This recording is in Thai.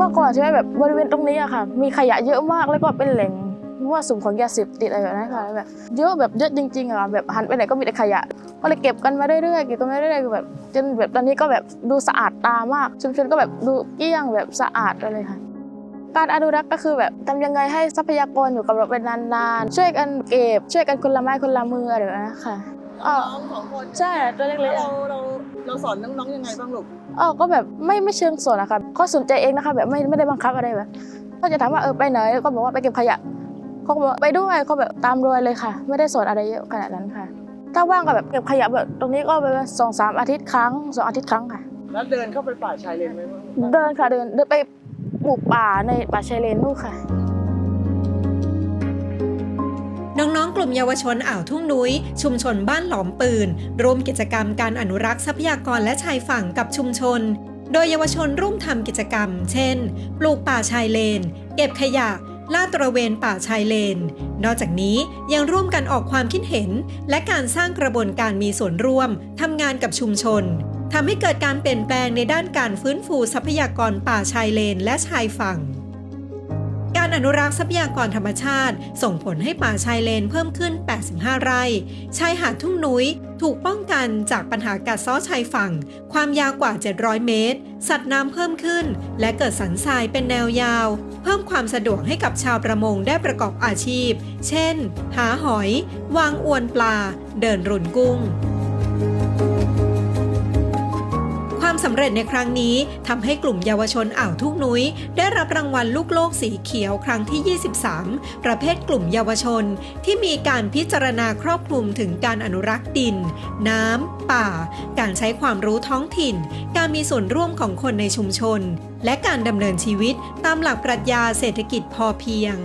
มื่อก่อนใช่ไหมแบบบริเวณตรงนี้อะค่ะ มีขยะเยอะมากแล้วก็เป็นแหล่งมั่วสุมของยาเสพติดอะไรแบบนั้นค่ะแบบเยอะแบบเยอะจริงๆอะค่ะแบบหันไปไหนก็มีแต่ขยะ ก็เลยเก็บกันมาเรื่อยๆเก็บกันมาเรื่อยๆคือแบบจนแบบตอนนี้ก็แบบดูสะอาดตามาก ชุมชนก็แบบดูเกลี้ยงแบบสะอาดอะไรค่ะการอนุรักษ์ก็คือแบบทำยังไงให้ทรัพยากรอยู่กับเราเป็นนานๆ ช่วยกันเก็บ ช่วยกันคนละไม้คนละมืออะไรแบบนั้นค่ะอ๋อน้องสองคนใช่ตัวเล็กแล้วๆเราอะเรา เราสอนน้องๆยังไงบ้างลูกอ๋อก็แบบไม่ไม่เชิงสอนอะค่ะเขาสนใจเองนะคะแบบไม่ไม่ได้บังคับอะไรแบบก็จะถามว่าเออไปไหนก็บอกว่าไปเก็บขยะเขาก็บอกไปด้วยเขาแบบตามรอยเลยค่ะ ไม่ได้สอนอะไรเยอะขนาดนั้นค่ะ ถ้าว่างก็แบบเก็บขยะแบบตรงนี้ก็ไปสองสามอาทิตย์ครั้งสองอาทิตย์ครั้งค่ะ แล้วเดินเข้าไปป่าชายเลนไหมบ้างเดินค่ะเดินเดินไปปลูกป่าในป่าชายเลนนู่นค่ะ น้องๆ กลุ่มเยาวชนอ่าวทุ่งนุ้ย ชุมชนบ้านหลอมปืน ร่วมกิจกรรมการอนุรักษ์ทรัพยากรและชายฝั่งกับชุมชน โดยเยาวชนร่วมทำกิจกรรม เช่น ปลูกป่าชายเลน เก็บขยะลาดตระเวนป่าชายเลน นอกจากนี้ยังร่วมกันออกความคิดเห็น และการสร้างกระบวนการมีส่วนร่วมทำงานกับชุมชนทำให้เกิดการเปลี่ยนแปลงในด้านการฟื้นฟูทรัพยากรป่าชายเลนและชายฝั่ง การอนุรักษ์ทรัพยากรธรรมชาติ ส่งผลให้ป่าชายเลนเพิ่มขึ้น 85 ไร่ ชายหาดทุ่งนุ้ยถูกป้องกันจากปัญหากัดซ้อชายฝั่ง ความยาวกว่า 700 เมตร สัตว์น้ำเพิ่มขึ้น และเกิดสันทรายเป็นแนวยาว เพิ่มความสะดวกให้กับชาวประมงได้ประกอบอาชีพ เช่น หาหอย วางอวนปลา เดินรุนกุ้ง สำเร็จในครั้งนี้ทำให้กลุ่มเยาวชนอ่าวทุ่งนุ้ย ได้รับรางวัลลูกโลกสีเขียวครั้งที่ 23 ประเภทกลุ่มเยาวชน ที่มีการพิจารณาครอบคลุมถึงการอนุรักษ์ดิน น้ำ ป่า การใช้ความรู้ท้องถิ่น การมีส่วนร่วมของคนในชุมชน และการดำเนินชีวิตตามหลักปรัชญาเศรษฐกิจพอเพียง